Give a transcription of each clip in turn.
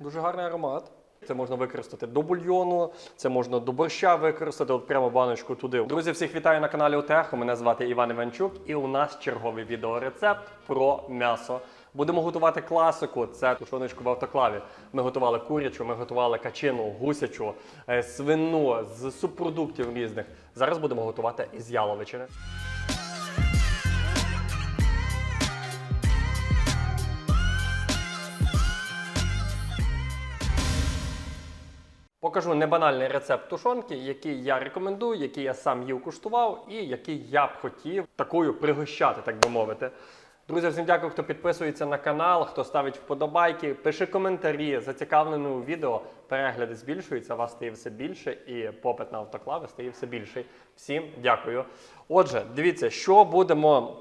Дуже гарний аромат. Це можна використати до бульйону, це можна до борща використати, от прямо баночку туди. Друзі, всіх вітаю на каналі Утехо. Мене звати Іван Іванчук, і у нас черговий відеорецепт про м'ясо. Будемо готувати класику. Це тушоночку в автоклаві. Ми готували курячу, ми готували качину, гусячу, е, свину з субпродуктів різних. Зараз будемо готувати із яловичини. Покажу небанальний рецепт тушонки, який я рекомендую, який я сам їв куштував, і який я б хотів такою пригощати, так би мовити. Друзі, всім дякую, хто підписується на канал, хто ставить вподобайки, пиши коментарі, зацікавлений у відео. Перегляди збільшуються, вас стає все більше, і попит на автоклави стає все більший. Всім дякую. Отже, дивіться, що будемо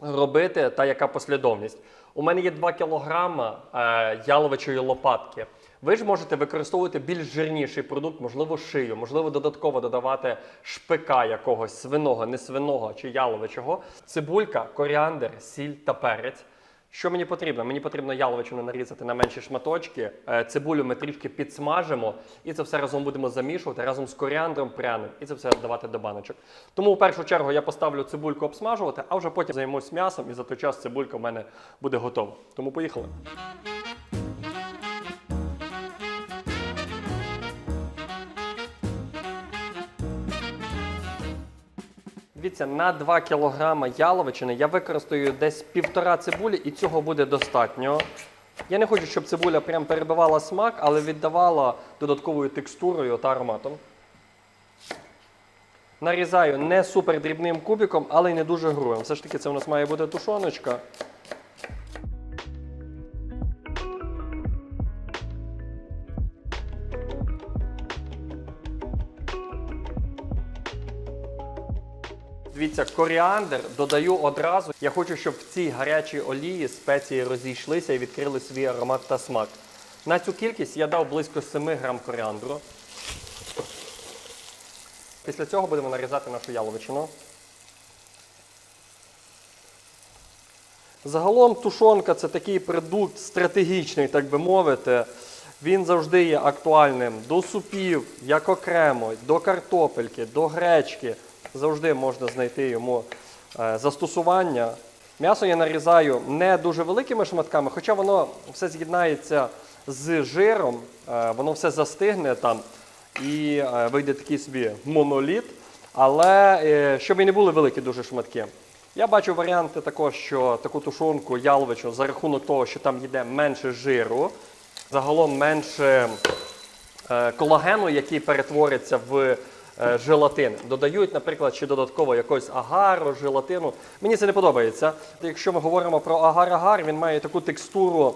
робити та яка послідовність. У мене є 2 кілограма е, яловичої лопатки. Ви ж можете використовувати більш жирніший продукт, можливо, шию, можливо, додатково додавати шпика якогось свиного, не свиного чи яловичого. Цибулька, коріандр, сіль та перець. Що мені потрібно? Мені потрібно яловичину нарізати на менші шматочки. Е, Цибулю ми трішки підсмажимо, і це все разом будемо замішувати разом з коріандром пряним, і це все давати до баночок. Тому в першу чергу я поставлю цибульку обсмажувати, а вже потім займусь м'ясом, і за той час цибулька в мене буде готова. Тому поїхали. Дивіться, на 2 кг яловичини я використаю десь півтора цибулі, і цього буде достатньо. Я не хочу, щоб цибуля прям перебивала смак, але віддавала додатковою текстурою та ароматом. Нарізаю не супер дрібним кубиком, але й не дуже грубим. Все ж таки, це у нас має бути тушоночка. Дивіться, коріандр додаю одразу. Я хочу, щоб в цій гарячій олії спеції розійшлися і відкрили свій аромат та смак. На цю кількість я дав близько 7 грам коріандру. Після цього будемо нарізати нашу яловичину. Загалом тушонка це такий продукт стратегічний, так би мовити. Він завжди є актуальним до супів, як окремо, до картопельки, до гречки. Завжди можна знайти йому е, застосування. М'ясо я нарізаю не дуже великими шматками, хоча воно все з'єднається з жиром, е, воно все застигне там і е, вийде такий собі моноліт. Але щоб і не були великі дуже шматки. Я бачу варіанти також, що таку тушонку яловичу за рахунок того, що там йде менше жиру, загалом менше колагену, який перетвориться в желатин. Додають, наприклад, чи додатково якогось агару, желатину. Мені це не подобається. Якщо ми говоримо про агар-агар, він має таку текстуру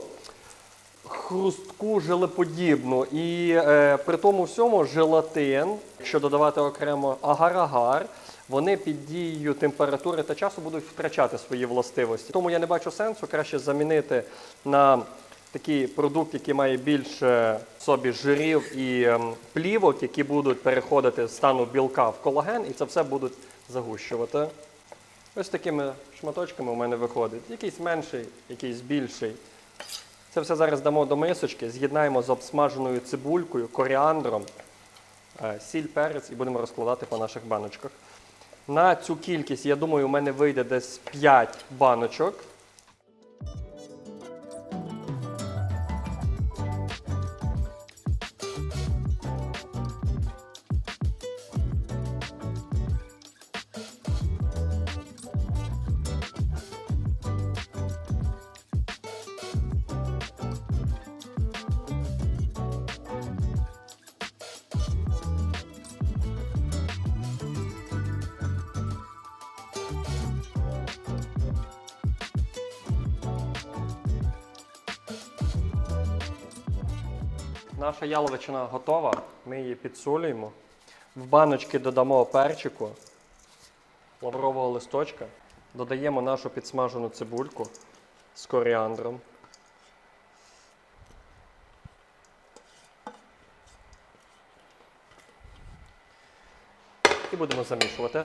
хрустку желеподібну. І е, при тому всьому желатин, якщо додавати окремо агар-агар, вони під дією температури та часу будуть втрачати свої властивості. Тому я не бачу сенсу краще замінити на такий продукт, який має більше в собі жирів і ем, плівок, які будуть переходити з стану білка в колаген, і це все будуть загущувати. Ось такими шматочками у мене виходить. Якийсь менший, якийсь більший. Це все зараз дамо до мисочки, з'єднаємо з обсмаженою цибулькою, коріандром, е, сіль, перець і будемо розкладати по наших баночках. На цю кількість, я думаю, у мене вийде десь 5 баночок. Наша яловичина готова. Ми її підсолюємо. В баночки додамо перчику, лаврового листочка. Додаємо нашу підсмажену цибульку з коріандром. І будемо замішувати.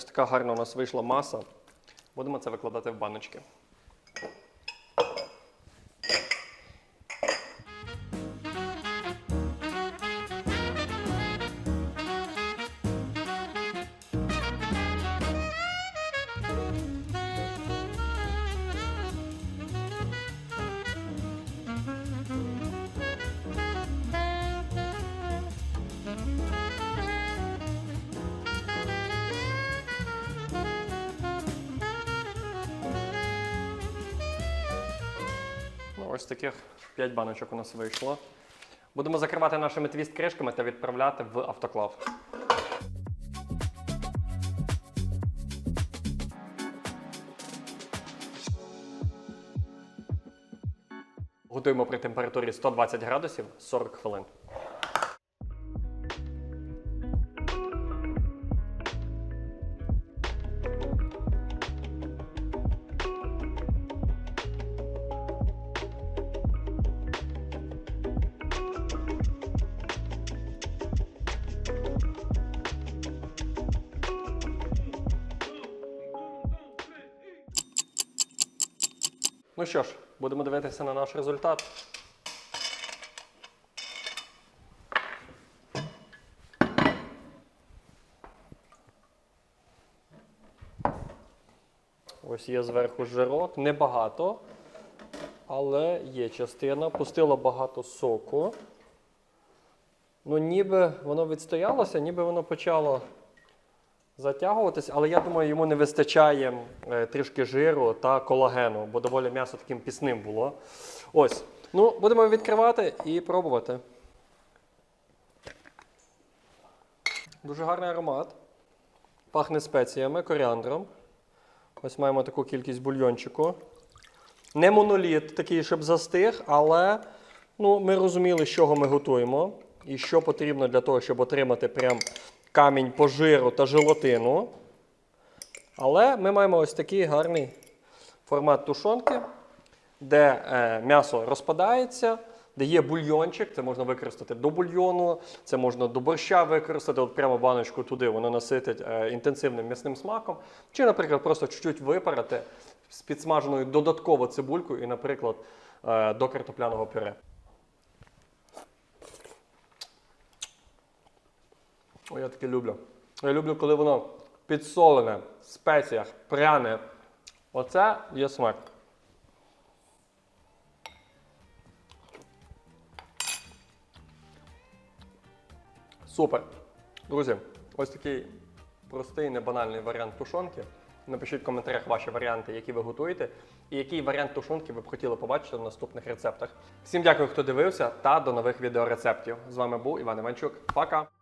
Ось така гарна у нас вийшла маса. Будемо це викладати в баночки. Ось таких 5 баночок у нас вийшло. Будемо закривати нашими твіст-кришками та відправляти в автоклав. Готуємо при температурі 120 градусів 40 хвилин. Ну що ж, будемо дивитися на наш результат. Ось є зверху жирок, небагато, але є частина. Пустило багато соку. Ну, ніби воно відстоялося, ніби воно почало затягуватись, але я думаю, йому не вистачає е, трішки жиру та колагену, бо доволі м'ясо таким пісним було. Ось. Ну, будемо відкривати і пробувати. Дуже гарний аромат. Пахне спеціями, коріандром. Ось маємо таку кількість бульйончику. Не моноліт такий, щоб застиг, але ну, ми розуміли, з чого ми готуємо і що потрібно для того, щоб отримати прям камінь по жиру та желатину. Але ми маємо ось такий гарний формат тушонки, де е, м'ясо розпадається, де є бульйончик, це можна використати до бульйону, це можна до борща використати, от прямо баночку туди, воно наситить е, інтенсивним м'ясним смаком. Чи, наприклад, просто чуть-чуть випарати з підсмаженою додатково цибулькою і, наприклад, е, до картопляного пюре. О, я таке люблю. Я люблю, коли воно підсолене, в спеціях, пряне. Оце є смак. Супер. Друзі, ось такий простий, небанальний варіант тушонки. Напишіть в коментарях ваші варіанти, які ви готуєте, і який варіант тушонки ви б хотіли побачити в наступних рецептах. Всім дякую, хто дивився, та до нових відеорецептів. З вами був Іван Іванчук. Пока!